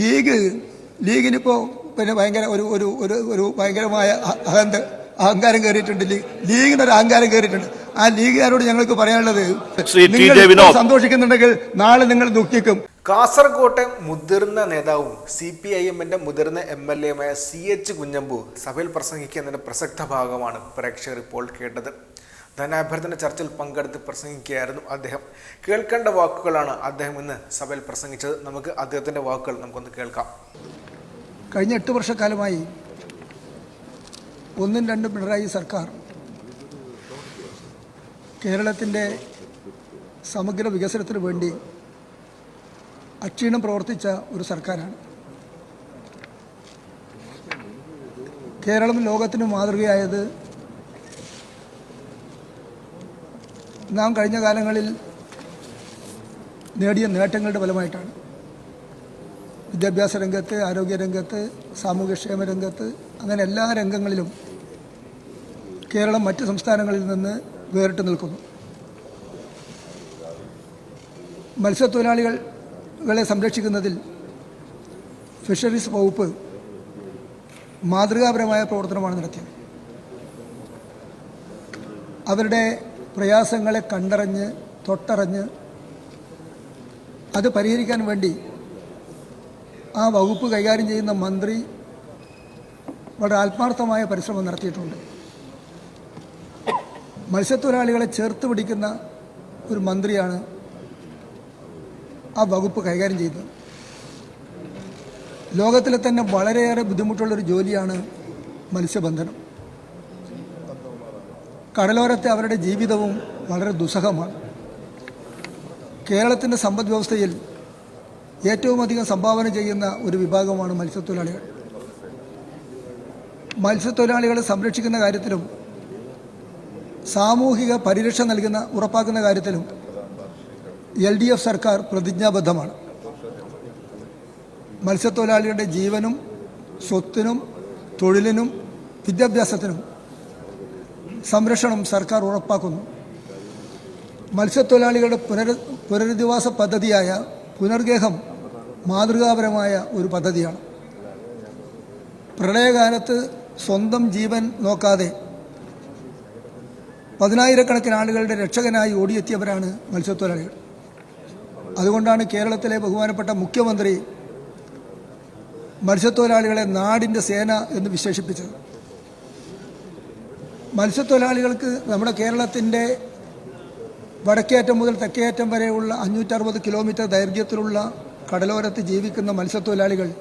League ലീഗിനിപ്പോ പിന്നെ ഭയങ്കര ഒരു ഒരു ഒരു ഒരു ഭയങ്കരമായ അഹന്ത അഹങ്കാരം കയറിയിട്ടുണ്ട്. ലീഗ് ലീഗിന് ഒരു അഹങ്കാരം കയറിയിട്ടുണ്ട്. ആ ലീഗുകാരോട് ഞങ്ങൾക്ക് പറയാനുള്ളത് നിങ്ങൾ സന്തോഷിക്കുന്നുണ്ടെങ്കിൽ നാളെ നിങ്ങൾ ദുഃഖിക്കും. കാസർകോട്ടെ മുതിർന്ന നേതാവും സി പി ഐ എമ്മിന്റെ മുതിർന്ന എം എൽ എയുമായ സി എച്ച് കുഞ്ഞമ്പു സഭയിൽ പ്രസംഗിക്കുന്നതിന്റെ പ്രസക്ത ഭാഗമാണ് പ്രേക്ഷകർ ഇപ്പോൾ കേട്ടത്. ധനാഭ്യർത്ഥന ചർച്ചയിൽ പങ്കെടുത്ത് പ്രസംഗിക്കുകയായിരുന്നു അദ്ദേഹം. കേൾക്കേണ്ട വാക്കുകളാണ് അദ്ദേഹം ഇന്ന് സഭയിൽ പ്രസംഗിച്ചത്. നമുക്ക് അദ്ദേഹത്തിന്റെ വാക്കുകൾ നമുക്കൊന്ന് കേൾക്കാം. കഴിഞ്ഞ എട്ട് വർഷക്കാലമായി ഒന്നും രണ്ടും പിണറായി സർക്കാർ കേരളത്തിന്റെ സമഗ്ര വികസനത്തിന് വേണ്ടി അക്ഷീണം പ്രവർത്തിച്ച ഒരു സർക്കാരാണ്. കേരളം ലോകത്തിന് മാതൃകയായത് നാം കഴിഞ്ഞ കാലങ്ങളിൽ നേടിയ നേട്ടങ്ങളുടെ ഫലമായിട്ടാണ്. വിദ്യാഭ്യാസ രംഗത്ത് ആരോഗ്യ രംഗത്ത് സാമൂഹ്യക്ഷേമ രംഗത്ത് അങ്ങനെ എല്ലാ രംഗങ്ങളിലും കേരളം മറ്റ് സംസ്ഥാനങ്ങളിൽ നിന്ന് വേറിട്ട് നിൽക്കുന്നു. മത്സ്യത്തൊഴിലാളികളെ സംരക്ഷിക്കുന്നതിൽ ഫിഷറീസ് വകുപ്പ് മാതൃകാപരമായ പ്രവർത്തനമാണ് നടത്തിയത്. അവരുടെ പ്രയാസങ്ങളെ കണ്ടറിഞ്ഞ് തൊട്ടറിഞ്ഞ് അത് പരിഹരിക്കാൻ വേണ്ടി ആ വകുപ്പ് കൈകാര്യം ചെയ്യുന്ന മന്ത്രി വളരെ ആത്മാർത്ഥമായ പരിശ്രമം നടത്തിയിട്ടുണ്ട്. മത്സ്യത്തൊഴിലാളികളെ ചേർത്ത് പിടിക്കുന്ന ഒരു മന്ത്രിയാണ് ആ വകുപ്പ് കൈകാര്യം ചെയ്യുന്നത്. ലോകത്തിലെ തന്നെ വളരെയേറെ ബുദ്ധിമുട്ടുള്ളൊരു ജോലിയാണ് മത്സ്യബന്ധനം. കടലോരത്തെ അവരുടെ ജീവിതവും വളരെ ദുസ്സഹമാണ്. കേരളത്തിന്റെ സമ്പദ് വ്യവസ്ഥയിൽ ഏറ്റവും അധികം സംഭാവന ചെയ്യുന്ന ഒരു വിഭാഗമാണ് മത്സ്യത്തൊഴിലാളികൾ. മത്സ്യത്തൊഴിലാളികളെ സംരക്ഷിക്കുന്ന കാര്യത്തിലും സാമൂഹിക പരിരക്ഷ നൽകുന്ന ഉറപ്പാക്കുന്ന കാര്യത്തിലും എൽ ഡി എഫ് സർക്കാർ പ്രതിജ്ഞാബദ്ധമാണ്. മത്സ്യത്തൊഴിലാളികളുടെ ജീവനും സ്വത്തിനും തൊഴിലിനും വിദ്യാഭ്യാസത്തിനും സംരക്ഷണം സർക്കാർ ഉറപ്പാക്കുന്നു. മത്സ്യത്തൊഴിലാളികളുടെ പുനര പുനരധിവാസ പദ്ധതിയായ പുനർഗേഹം മാതൃകാപരമായ ഒരു പദ്ധതിയാണ്. പ്രളയകാലത്ത് സ്വന്തം ജീവൻ നോക്കാതെ പതിനായിരക്കണക്കിന് ആളുകളുടെ രക്ഷകനായി ഓടിയെത്തിയവരാണ് മത്സ്യത്തൊഴിലാളികൾ. അതുകൊണ്ടാണ് കേരളത്തിലെ ബഹുമാനപ്പെട്ട മുഖ്യമന്ത്രി മത്സ്യത്തൊഴിലാളികളെ നാടിന്റെ സേന എന്ന് വിശേഷിപ്പിച്ചത്. മത്സ്യത്തൊഴിലാളികൾക്ക് നമ്മുടെ കേരളത്തിന്റെ വടക്കേയറ്റം മുതൽ തെക്കേയറ്റം വരെയുള്ള അഞ്ഞൂറ്ററുപത് കിലോമീറ്റർ ദൈർഘ്യത്തിലുള്ള കടലോരത്ത് ജീവിക്കുന്ന മത്സ്യത്തൊഴിലാളികൾ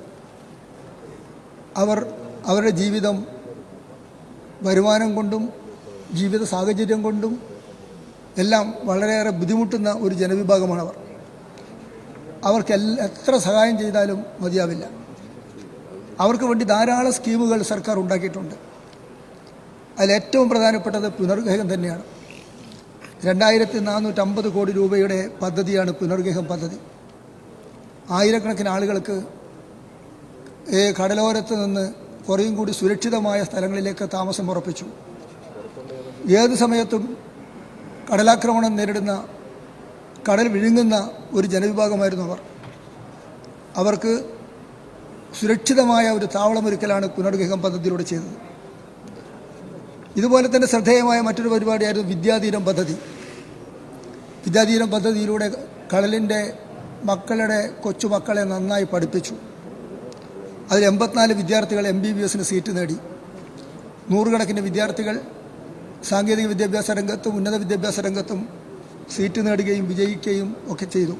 അവർ അവരുടെ ജീവിതം വരുമാനം കൊണ്ടും ജീവിത സാഹചര്യം കൊണ്ടും എല്ലാം വളരെയേറെ ബുദ്ധിമുട്ടുന്ന ഒരു ജനവിഭാഗമാണ് അവർ. അവർക്ക് എത്ര സഹായം ചെയ്താലും മതിയാവില്ല. അവർക്ക് വേണ്ടി ധാരാളം സ്കീമുകൾ സർക്കാർ ഉണ്ടാക്കിയിട്ടുണ്ട്. അതിൽ ഏറ്റവും പ്രധാനപ്പെട്ടത് പുനർഗ്രഹം തന്നെയാണ്. രണ്ടായിരത്തി നാനൂറ്റമ്പത് കോടി രൂപയുടെ പദ്ധതിയാണ് പുനർഗ്രഹം പദ്ധതി. ആയിരക്കണക്കിന് ആളുകൾക്ക് കടലോരത്ത് നിന്ന് കുറേയും കൂടി സുരക്ഷിതമായ സ്ഥലങ്ങളിലേക്ക് താമസം ഉറപ്പിച്ചു. ഏത് സമയത്തും കടലാക്രമണം നേരിടുന്ന കടൽ വിഴുങ്ങുന്ന ഒരു ജനവിഭാഗമായിരുന്നു അവർ. അവർക്ക് സുരക്ഷിതമായ ഒരു താവളമൊരുക്കലാണ് പുനർഗ്രഹം പദ്ധതിയിലൂടെ ചെയ്തത്. ഇതുപോലെ തന്നെ ശ്രദ്ധേയമായ മറ്റൊരു പരിപാടിയായിരുന്നു വിദ്യാധീരം പദ്ധതി. വിദ്യാധീരം പദ്ധതിയിലൂടെ കടലിന്റെ മക്കളുടെ കൊച്ചുമക്കളെ നന്നായി പഠിപ്പിച്ചു. അതിൽ എൺപത്തിനാല് വിദ്യാർത്ഥികൾ എം ബി ബി എസിന് സീറ്റ് നേടി. നൂറുകണക്കിന് വിദ്യാർത്ഥികൾ സാങ്കേതിക വിദ്യാഭ്യാസ രംഗത്തും ഉന്നത വിദ്യാഭ്യാസ രംഗത്തും സീറ്റ് നേടുകയും വിജയിക്കുകയും ഒക്കെ ചെയ്തു.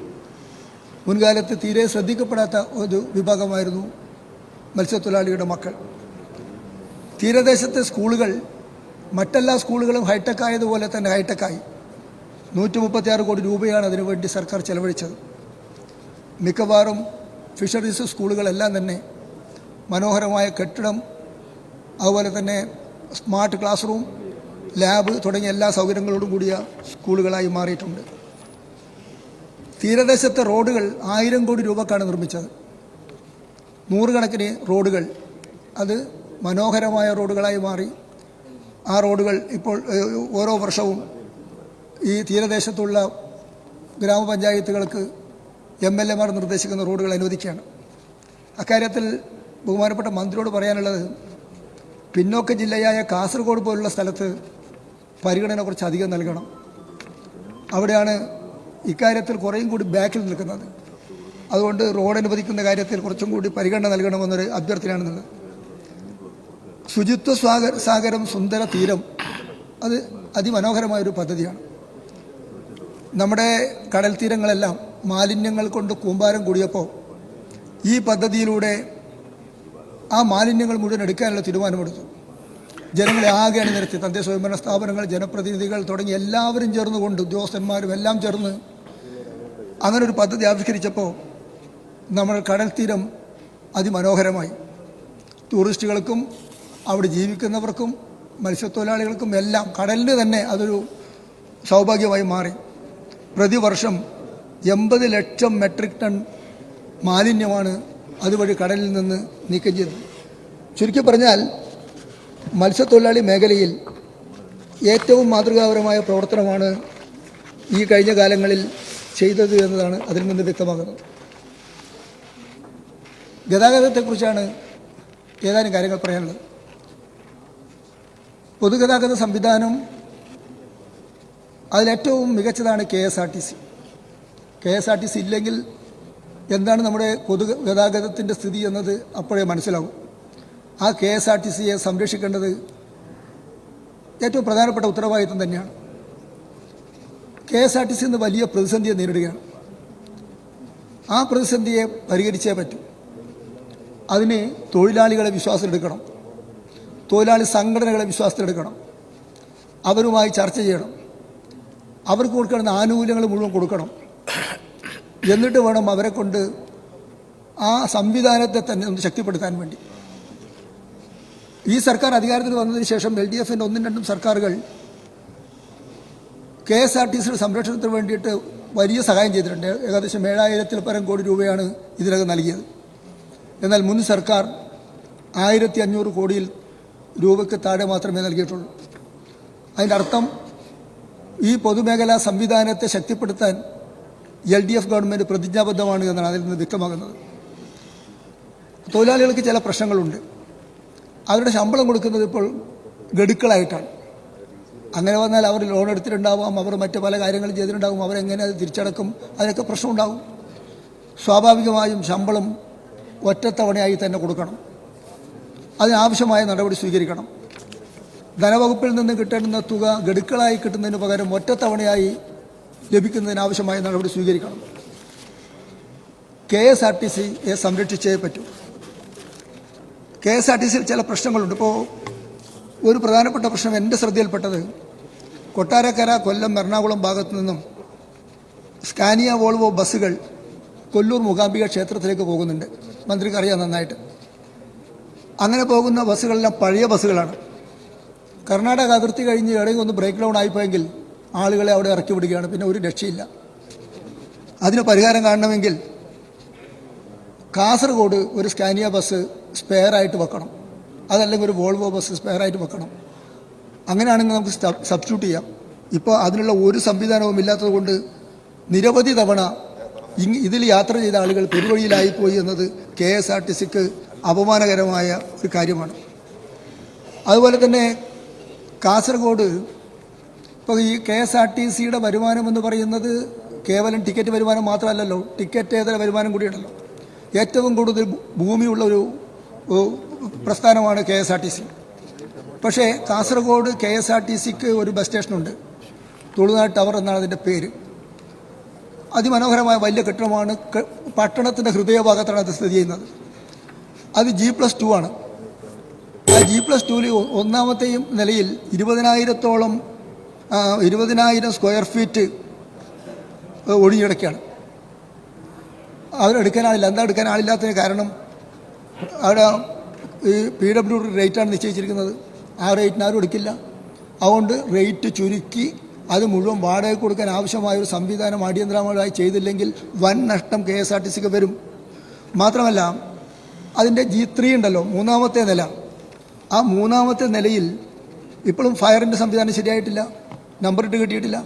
മുൻകാലത്ത് തീരെ ശ്രദ്ധിക്കപ്പെടാത്ത ഒരു വിഭാഗമായിരുന്നു മത്സ്യത്തൊഴിലാളിയുടെ മക്കൾ. തീരദേശത്തെ സ്കൂളുകൾ മറ്റെല്ലാ സ്കൂളുകളും ഹൈടെക് ആയതുപോലെ തന്നെ ഹൈടെക്കായി നൂറ്റി മുപ്പത്തിയാറ് കോടി രൂപയാണ് അതിനുവേണ്ടി സർക്കാർ ചെലവഴിച്ചത്. മിക്കവാറും ഫിഷറീസ് സ്കൂളുകളെല്ലാം തന്നെ മനോഹരമായ കെട്ടിടം അതുപോലെ തന്നെ സ്മാർട്ട് ക്ലാസ് റൂം ലാബ് തുടങ്ങിയ എല്ലാ സൗകര്യങ്ങളോടും കൂടിയ സ്കൂളുകളായി മാറിയിട്ടുണ്ട്. തീരദേശത്തെ റോഡുകൾ ആയിരം കോടി രൂപക്കാണ് നിർമ്മിച്ചത്. നൂറുകണക്കിന് റോഡുകൾ. അത് മനോഹരമായ റോഡുകളായി മാറി. ആ റോഡുകൾ ഇപ്പോൾ ഓരോ വർഷവും ഈ തീരദേശത്തുള്ള ഗ്രാമപഞ്ചായത്തുകൾക്ക് എം എൽ എമാർ നിർദ്ദേശിക്കുന്ന റോഡുകൾ അനുവദിക്കുകയാണ്. അക്കാര്യത്തിൽ ബഹുമാനപ്പെട്ട മന്ത്രിയോട് പറയാനുള്ളത് പിന്നോക്ക ജില്ലയായ കാസർഗോഡ് പോലുള്ള സ്ഥലത്ത് പരിഗണന കുറച്ച് അധികം നൽകണം. അവിടെയാണ് ഇക്കാര്യത്തിൽ കുറേയും കൂടി ബാക്കിൽ നിൽക്കുന്നത്. അതുകൊണ്ട് റോഡ് അനുവദിക്കുന്ന കാര്യത്തിൽ കുറച്ചും കൂടി പരിഗണന നൽകണമെന്നൊരു അഭ്യർത്ഥനയാണെന്നുള്ളത് ശുചിത്വ സാഗ സാഗരം സുന്ദര തീരം അത് അതിമനോഹരമായൊരു പദ്ധതിയാണ്. നമ്മുടെ കടൽ തീരങ്ങളെല്ലാം മാലിന്യങ്ങൾ കൊണ്ട് കൂമ്പാരം കൂടിയപ്പോൾ ഈ പദ്ധതിയിലൂടെ ആ മാലിന്യങ്ങൾ മുഴുവൻ എടുക്കാനുള്ള തീരുമാനമെടുത്തു. ജനങ്ങളെ ആകെ അണിനിരത്തി തദ്ദേശ സ്വയംഭരണ സ്ഥാപനങ്ങൾ ജനപ്രതിനിധികൾ തുടങ്ങി എല്ലാവരും ചേർന്നുകൊണ്ട് ഉദ്യോഗസ്ഥന്മാരും എല്ലാം ചേർന്ന് അങ്ങനെ ഒരു പദ്ധതി ആവിഷ്കരിച്ചപ്പോൾ നമ്മൾ കടൽ തീരം അതിമനോഹരമായി. ടൂറിസ്റ്റുകൾക്കും അവിടെ ജീവിക്കുന്നവർക്കും മത്സ്യത്തൊഴിലാളികൾക്കും എല്ലാം കടലിന് തന്നെ അതൊരു സൗഭാഗ്യമായി മാറി. പ്രതിവർഷം എൺപത് ലക്ഷം മെട്രിക് ടൺ മാലിന്യമാണ് അതുവഴി കടലിൽ നിന്ന് നീക്കം ചെയ്തത്. ചുരുക്കി പറഞ്ഞാൽ മത്സ്യത്തൊഴിലാളി മേഖലയിൽ ഏറ്റവും മാതൃകാപരമായ പ്രവർത്തനമാണ് ഈ കഴിഞ്ഞ കാലങ്ങളിൽ ചെയ്തത് എന്നതാണ് അതിൽ നിന്ന് വ്യക്തമാകുന്നത്. ഗതാഗതത്തെക്കുറിച്ചാണ് ഏതാനും കാര്യങ്ങൾ പറയാനുള്ളത്. പൊതുഗതാഗത സംവിധാനം അതിലേറ്റവും മികച്ചതാണ് K S R T C. K S R T C ഇല്ലെങ്കിൽ എന്താണ് നമ്മുടെ പൊതുഗതാഗതത്തിന്റെ സ്ഥിതി എന്നത് അപ്പോഴേ മനസ്സിലാവും. ആ കെ എസ് ആർ ടി സിയെ സംരക്ഷിക്കേണ്ടത് ഏറ്റവും പ്രധാനപ്പെട്ട ഉത്തരവാദിത്വം തന്നെയാണ്. K S R T C ഇന്ന് വലിയ പ്രതിസന്ധിയെ നേരിടുകയാണ്. ആ പ്രതിസന്ധിയെ പരിഹരിച്ചേ പറ്റൂ. അതിന് തൊഴിലാളികളെ വിശ്വാസത്തിലെടുക്കണം. തൊഴിലാളി സംഘടനകളെ വിശ്വാസത്തിലെടുക്കണം. അവരുമായി ചർച്ച ചെയ്യണം. അവർക്ക് കൊടുക്കേണ്ട ആനുകൂല്യങ്ങൾ മുഴുവൻ കൊടുക്കണം. എന്നിട്ട് വേണം അവരെ കൊണ്ട് ആ സംവിധാനത്തെ തന്നെ ഒന്ന് ശക്തിപ്പെടുത്താൻ വേണ്ടി. ഈ സർക്കാർ അധികാരത്തിൽ വന്നതിന് ശേഷം എൽ ഡി എഫിന്റെ ഒന്നും രണ്ടും സർക്കാരുകൾ കെ എസ് ആർ ടി സിയുടെ സംരക്ഷണത്തിന് വേണ്ടിയിട്ട് വലിയ സഹായം ചെയ്തിട്ടുണ്ട്. ഏകദേശം ഏഴായിരത്തിൽ പരം കോടി രൂപയാണ് ഇതിനകം നൽകിയത്. എന്നാൽ മുൻ സർക്കാർ ആയിരത്തി അഞ്ഞൂറ് കോടിയിൽ രൂപയ്ക്ക് താഴെ മാത്രമേ നൽകിയിട്ടുള്ളൂ. അതിന്റെ അർത്ഥം ഈ പൊതുമേഖലാ സംവിധാനത്തെ ശക്തിപ്പെടുത്താൻ എൽ ഡി എഫ് ഗവൺമെന്റ് പ്രതിജ്ഞാബദ്ധമാണ് എന്നാണ് അതിൽ നിന്ന് വ്യക്തമാകുന്നത്. തൊഴിലാളികൾക്ക് ചില പ്രശ്നങ്ങളുണ്ട്. അവരുടെ ശമ്പളം കൊടുക്കുന്നത് ഇപ്പോൾ ഗഡുക്കളായിട്ടാണ്. അങ്ങനെ വന്നാൽ അവർ ലോൺ എടുത്തിട്ടുണ്ടാവാം അവർ മറ്റ് പല കാര്യങ്ങളും ചെയ്തിട്ടുണ്ടാകും അവരെങ്ങനെ അത് തിരിച്ചടക്കും അതിനൊക്കെ പ്രശ്നമുണ്ടാകും. സ്വാഭാവികമായും ശമ്പളം ഒറ്റത്തവണയായി തന്നെ കൊടുക്കണം. അതിനാവശ്യമായ നടപടി സ്വീകരിക്കണം. ധനവകുപ്പിൽ നിന്ന് കിട്ടുന്ന തുക ഗഡുക്കളായി കിട്ടുന്നതിന് പകരം ഒറ്റത്തവണയായി ലഭിക്കുന്നതിനാവശ്യമായ നടപടി സ്വീകരിക്കണം. കെ എസ് ആർ ടി സിയെ സംരക്ഷിച്ചേ പറ്റൂ. കെ എസ് ആർ ടി സിയിൽ ചില പ്രശ്നങ്ങളുണ്ട്. ഇപ്പോൾ ഒരു പ്രധാനപ്പെട്ട പ്രശ്നം എന്റെ ശ്രദ്ധയിൽപ്പെട്ടത് കൊട്ടാരക്കര കൊല്ലം എറണാകുളം ഭാഗത്തു നിന്നും സ്കാനിയ വോൾവോ ബസ്സുകൾ കൊല്ലൂർ മൂകാംബിക ക്ഷേത്രത്തിലേക്ക് പോകുന്നുണ്ട്. മന്ത്രിക്ക് അറിയാം നന്നായിട്ട്. അങ്ങനെ പോകുന്ന ബസ്സുകളെല്ലാം പഴയ ബസ്സുകളാണ്. കർണാടക അതിർത്തി കഴിഞ്ഞ് എവിടെയെങ്കിലും ഒന്ന് ബ്രേക്ക് ഡൗൺ ആയിപ്പോയെങ്കിൽ ആളുകളെ അവിടെ ഇറക്കി വിടുകയാണ്. പിന്നെ ഒരു രക്ഷയില്ല. അതിന് പരിഹാരം കാണണമെങ്കിൽ കാസർഗോഡ് ഒരു സ്കാനിയ ബസ് സ്പെയർ ആയിട്ട് വെക്കണം. അതല്ലെങ്കിൽ ഒരു വോൾവോ ബസ് സ്പെയർ ആയിട്ട് വെക്കണം. അങ്ങനെയാണെങ്കിൽ നമുക്ക് സബ്സ്റ്റിറ്റ്യൂട്ട് ചെയ്യാം. ഇപ്പോൾ അതിനുള്ള ഒരു സംവിധാനവും ഇല്ലാത്തതുകൊണ്ട് നിരവധി തവണ ഇതിൽ യാത്ര ചെയ്ത ആളുകൾ പെരുവഴിയിലായിപ്പോയി എന്നത് കെ എസ് ആർ ടി സിക്ക് അപമാനകരമായ ഒരു കാര്യമാണ്. അതുപോലെ തന്നെ കാസർഗോഡ് ഇപ്പോൾ ഈ കെ എസ് ആർ ടി സിയുടെ വരുമാനം എന്ന് പറയുന്നത് കേവലം ടിക്കറ്റ് വരുമാനം മാത്രമല്ലല്ലോ ടിക്കറ്റ് ഏതര വരുമാനം കൂടിയുണ്ടല്ലോ. ഏറ്റവും കൂടുതൽ ഭൂമിയുള്ള ഒരു പ്രസ്ഥാനമാണ് K S R T C. പക്ഷേ Kasaragod K S R T സിക്ക് ഒരു ബസ് സ്റ്റേഷനുണ്ട്. തുളുനാട് ടവർ എന്നാണ് അതിന്റെ പേര്. അതിമനോഹരമായ വലിയ കെട്ടിടമാണ്. പട്ടണത്തിന്റെ ഹൃദയഭാഗത്താണ് അത് സ്ഥിതി ചെയ്യുന്നത്. അത് ജി പ്ലസ് ടു ആണ്. ആ ജി പ്ലസ് ടുവിൽ ഒന്നാമത്തെയും നിലയിൽ ഇരുപതിനായിരത്തോളം ഇരുപതിനായിരം സ്ക്വയർ ഫീറ്റ് ഒഴിഞ്ഞിടയ്ക്കാണ് അവരെടുക്കാനാളില്ല എന്താ എടുക്കാനാളില്ലാത്തതിന് കാരണം അവിടെ ഈ പി ഡബ്ല്യു ഡി റേറ്റാണ് നിശ്ചയിച്ചിരിക്കുന്നത്. ആ റേറ്റിന് ആരും എടുക്കില്ല. അതുകൊണ്ട് റേറ്റ് ചുരുക്കി അത് മുഴുവൻ വാടക കൊടുക്കാൻ ആവശ്യമായ ഒരു സംവിധാനം അടിയന്തരമായി ചെയ്തില്ലെങ്കിൽ വൻ നഷ്ടം കെ എസ് ആർ ടി സിക്ക് വരും. മാത്രമല്ല അതിന്റെ ജി ത്രീ ഉണ്ടല്ലോ മൂന്നാമത്തെ നില. ആ മൂന്നാമത്തെ നിലയിൽ ഇപ്പോഴും ഫയറിന്റെ സംവിധാനം ശരിയായിട്ടില്ല നമ്പർ ഇട്ട് കിട്ടിയിട്ടില്ല.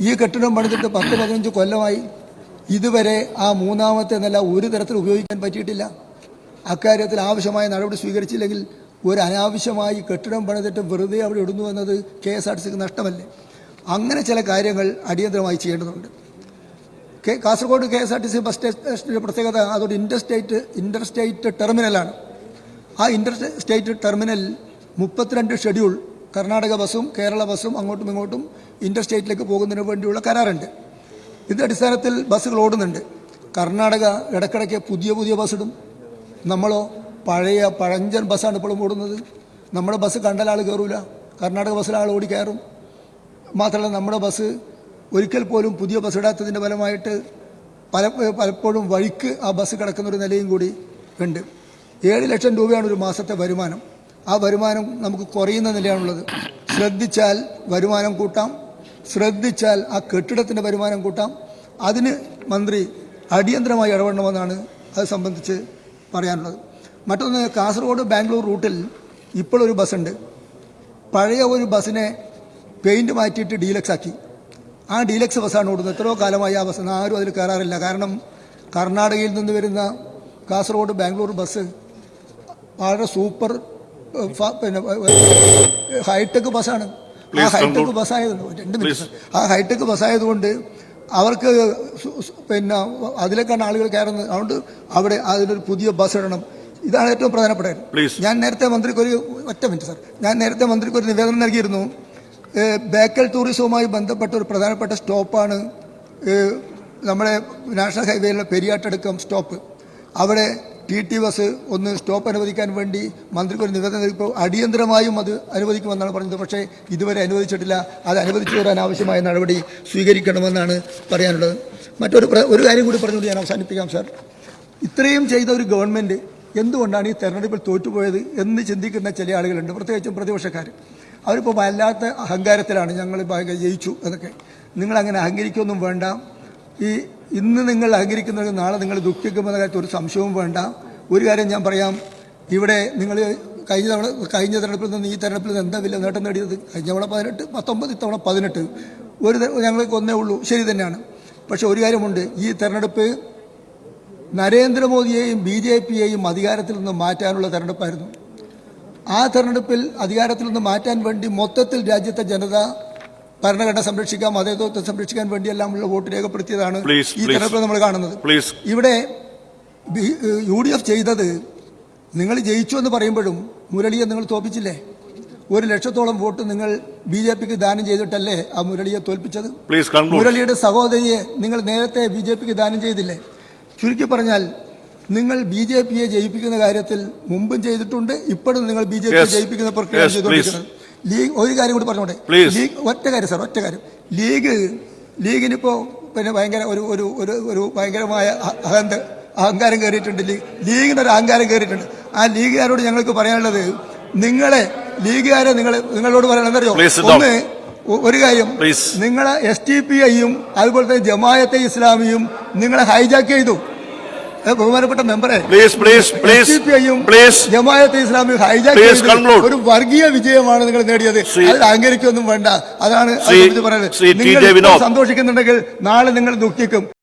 ഈ കെട്ടിടം പണിതിട്ട് പത്ത് പതിനഞ്ച് കൊല്ലമായി. ഇതുവരെ ആ മൂന്നാമത്തെ നില ഒരു തരത്തിൽ ഉപയോഗിക്കാൻ പറ്റിയിട്ടില്ല. അക്കാര്യത്തിൽ ആവശ്യമായ നടപടി സ്വീകരിച്ചില്ലെങ്കിൽ ഒരു അനാവശ്യമായി കെട്ടിടം പണിതിട്ട് വെറുതെ അവിടെ ഇടുന്നു എന്നത് കെ എസ് ആർ ടി സിക്ക് നഷ്ടമല്ലേ? അങ്ങനെ ചില കാര്യങ്ങൾ അടിയന്തരമായി ചെയ്യേണ്ടതുണ്ട്. Kasaragod K S R T C bus സ്റ്റേഷന്റെ പ്രത്യേകത അതൊരു ഇന്റർ സ്റ്റേറ്റ് ഇന്റർ സ്റ്റേറ്റ് ടെർമിനലാണ് ആ ഇന്റർ സ്റ്റേറ്റ് ടെർമിനൽ മുപ്പത്തിരണ്ട് ഷെഡ്യൂൾ കർണാടക ബസ്സും കേരള ബസ്സും അങ്ങോട്ടും ഇങ്ങോട്ടും ഇന്റർ സ്റ്റേറ്റിലേക്ക് പോകുന്നതിന് വേണ്ടിയുള്ള കരാറുണ്ട്. ഇതിന്റെ അടിസ്ഥാനത്തിൽ ബസ്സുകൾ ഓടുന്നുണ്ട്. കർണാടക ഇടയ്ക്കിടയ്ക്ക് പുതിയ പുതിയ ബസ് ഇടും. നമ്മളോ പഴയ പഴഞ്ചൻ ബസ്സാണ് ഇപ്പോഴും ഓടുന്നത്. നമ്മുടെ ബസ് കണ്ടാൽ ആൾ കയറൂല കർണാടക ബസ്സിൽ ആൾ ഓടി കയറും മാത്രമല്ല നമ്മുടെ ബസ് ഒരിക്കൽ പോലും പുതിയ ബസ് ഇടാത്തതിന്റെ ഫലമായിട്ട് പല പലപ്പോഴും വഴിക്ക് ആ ബസ് കിടക്കുന്ന ഒരു നിലയും കൂടി ഉണ്ട്. ഏഴ് ലക്ഷം രൂപയാണ് ഒരു മാസത്തെ വരുമാനം. ആ വരുമാനം നമുക്ക് കുറയുന്ന നിലയാണുള്ളത്. ശ്രദ്ധിച്ചാൽ വരുമാനം കൂട്ടാം. ശ്രദ്ധിച്ചാൽ ആ കെട്ടിടത്തിന്റെ വരുമാനം കൂട്ടാം. അതിന് മന്ത്രി അടിയന്തരമായി ഇടപെടണമെന്നാണ് അത് സംബന്ധിച്ച് പറയാനുള്ളത്. മറ്റൊന്ന് കാസർഗോഡ് ബാംഗ്ലൂർ റൂട്ടിൽ ഇപ്പോഴൊരു ബസ്സുണ്ട്. പഴയ ഒരു ബസ്സിനെ പെയിന്റ് മാറ്റിയിട്ട് ഡീലക്സ് ആക്കി ആ ഡീലക്സ് ബസ്സാണ് ഓടുന്നത്. എത്രയോ കാലമായി ആ ബസ് ആരും അതിൽ കയറാറില്ല. കാരണം കർണാടകയിൽ നിന്ന് വരുന്ന കാസർഗോഡ് ബാംഗ്ലൂർ ബസ് വളരെ സൂപ്പർ പിന്നെ ഹൈടെക് ബസ്സാണ്. ആ ഹൈടെക് ബസ്സായത് രണ്ട് മിനിറ്റ് ആ ഹൈടെക് ബസ്സായതുകൊണ്ട് അവർക്ക് പിന്നെ അതിലേക്കാണ് ആളുകൾ കയറുന്നത്. അതുകൊണ്ട് അവിടെ അതിനൊരു പുതിയ ബസ് ഇടണം. ഇതാണ് ഏറ്റവും പ്രധാനപ്പെട്ട കാര്യം. ഞാൻ നേരത്തെ മന്ത്രിക്ക് ഒരു ഒറ്റ മിനിറ്റ് സാർ. ഞാൻ നേരത്തെ മന്ത്രിക്ക് ഒരു നിവേദനം നൽകിയിരുന്നു. ബേക്കൽ ടൂറിസവുമായി ബന്ധപ്പെട്ട ഒരു പ്രധാനപ്പെട്ട സ്റ്റോപ്പാണ് നമ്മുടെ നാഷണൽ ഹൈവേയിലെ പെരിയാട്ടടുക്കം സ്റ്റോപ്പ്. അവിടെ ടി ടി ബസ് ഒന്ന് സ്റ്റോപ്പ് അനുവദിക്കാൻ വേണ്ടി മന്ത്രിക്ക് ഒരു നിവേദനം നൽകിയപ്പോൾ അടിയന്തരമായും അത് അനുവദിക്കുമെന്നാണ് പറഞ്ഞത്. പക്ഷേ ഇതുവരെ അനുവദിച്ചിട്ടില്ല. അത് അനുവദിച്ചു തരാൻ ആവശ്യമായ നടപടി സ്വീകരിക്കണമെന്നാണ് പറയാനുള്ളത്. മറ്റൊരു ഒരു കാര്യം കൂടി പറഞ്ഞുകൊണ്ട് ഞാൻ അവസാനിപ്പിക്കാം സാർ. ഇത്രയും ചെയ്ത ഒരു ഗവൺമെന്റ് എന്തുകൊണ്ടാണ് ഈ തെരഞ്ഞെടുപ്പിൽ തോറ്റുപോയത് എന്ന് ചിന്തിക്കുന്ന ചില ആളുകളുണ്ട് പ്രത്യേകിച്ചും പ്രതിപക്ഷക്കാർ അവരിപ്പോൾ വല്ലാത്ത അഹങ്കാരത്തിലാണ് ഞങ്ങൾ ജയിച്ചു എന്നൊക്കെ. നിങ്ങൾ അങ്ങനെ അഹങ്കരിക്കൊന്നും വേണ്ട. ഈ ഇന്ന് നിങ്ങൾ അഹങ്കരിക്കുന്നത് നാളെ നിങ്ങൾ ദുഃഖിക്കുമെന്ന കാര്യത്തിൽ ഒരു സംശയവും വേണ്ട. ഒരു കാര്യം ഞാൻ പറയാം. ഇവിടെ നിങ്ങൾ കഴിഞ്ഞ തവണ കഴിഞ്ഞ തെരഞ്ഞെടുപ്പിൽ നിന്ന് ഈ തെരഞ്ഞെടുപ്പിൽ നിന്ന് എന്താ വലിയ നേട്ടം നേടിയത്? കഴിഞ്ഞ തവണ പതിനെട്ട് പത്തൊമ്പത് ഇത്തവണ പതിനെട്ട്. ഒരു ഞങ്ങൾക്ക് ഒന്നേ ഉള്ളൂ. ശരി തന്നെയാണ്. പക്ഷേ ഒരു കാര്യമുണ്ട്. ഈ തെരഞ്ഞെടുപ്പ് നരേന്ദ്രമോദിയെയും ബി ജെ പിയെയും അധികാരത്തിൽ നിന്ന് മാറ്റാനുള്ള തെരഞ്ഞെടുപ്പായിരുന്നു. ആ തെരഞ്ഞെടുപ്പിൽ അധികാരത്തിൽ നിന്ന് മാറ്റാൻ വേണ്ടി മൊത്തത്തിൽ രാജ്യത്തെ ജനത ഭരണഘടന സംരക്ഷിക്കാം മതേതത്വത്തെ സംരക്ഷിക്കാൻ വേണ്ടിയെല്ലാം ഉള്ള വോട്ട് രേഖപ്പെടുത്തിയതാണ് ഈ തെരഞ്ഞെടുപ്പ് നമ്മൾ കാണുന്നത്. ഇവിടെ യു ഡി എഫ് ചെയ്തത് നിങ്ങൾ ജയിച്ചു എന്ന് പറയുമ്പോഴും മുരളിയെ നിങ്ങൾ തോൽപ്പിച്ചില്ലേ? ഒരു ലക്ഷത്തോളം വോട്ട് നിങ്ങൾ ബി ജെ പിക്ക് ദാനം ചെയ്തിട്ടല്ലേ ആ മുരളിയെ തോൽപ്പിച്ചത്? മുരളിയുടെ സഹോദരിയെ നിങ്ങൾ നേരത്തെ ബി ജെ പിക്ക് ദാനം ചെയ്തില്ലേ? ചുരുക്കി പറഞ്ഞാൽ നിങ്ങൾ ബി ജെ പിയെ ജയിപ്പിക്കുന്ന കാര്യത്തിൽ മുമ്പും ചെയ്തിട്ടുണ്ട്. ഇപ്പോഴും നിങ്ങൾ ബി ജെ പി ജയിപ്പിക്കുന്ന പ്രക്രിയ ചെയ്തുകൊണ്ടിരിക്കുന്നത് ലീഗ് ഒരു കാര്യം കൂടി പറഞ്ഞോട്ടെ. ലീഗ് ഒറ്റ കാര്യം സാർ ഒറ്റ കാര്യം. ലീഗ് ലീഗിനിപ്പോ പിന്നെ ഭയങ്കര ഒരു ഒരു ഒരു ഒരു ഭയങ്കരമായ അഹന്ത അഹങ്കാരം കയറിയിട്ടുണ്ട്. ലീഗ് ലീഗിന് ഒരു അഹങ്കാരം കയറിയിട്ടുണ്ട്. ആ ലീഗുകാരോട് ഞങ്ങൾക്ക് പറയാനുള്ളത് നിങ്ങളെ ലീഗുകാരെ നിങ്ങൾ നിങ്ങളോട് പറയണമെന്നറിയോ. ഒന്ന് ഒരു കാര്യം. നിങ്ങളെ എസ് ടി പി ഐയും അതുപോലെ തന്നെ ജമായത്തെ ഇസ്ലാമിയും നിങ്ങളെ ഹൈജാക്ക് ചെയ്തു. ബഹുമാനപ്പെട്ട മെമ്പറെ please please please please Jamaat ഇസ്ലാമിയും hijack. ഒരു വർഗീയ വിജയമാണ് നിങ്ങൾ നേടിയത്. അതിൽ അഹങ്കരിക്കൊന്നും വേണ്ട. അതാണ് പറയുന്നത്. നിങ്ങൾ സന്തോഷിക്കുന്നുണ്ടെങ്കിൽ നാളെ നിങ്ങൾ ദുഃഖിക്കും.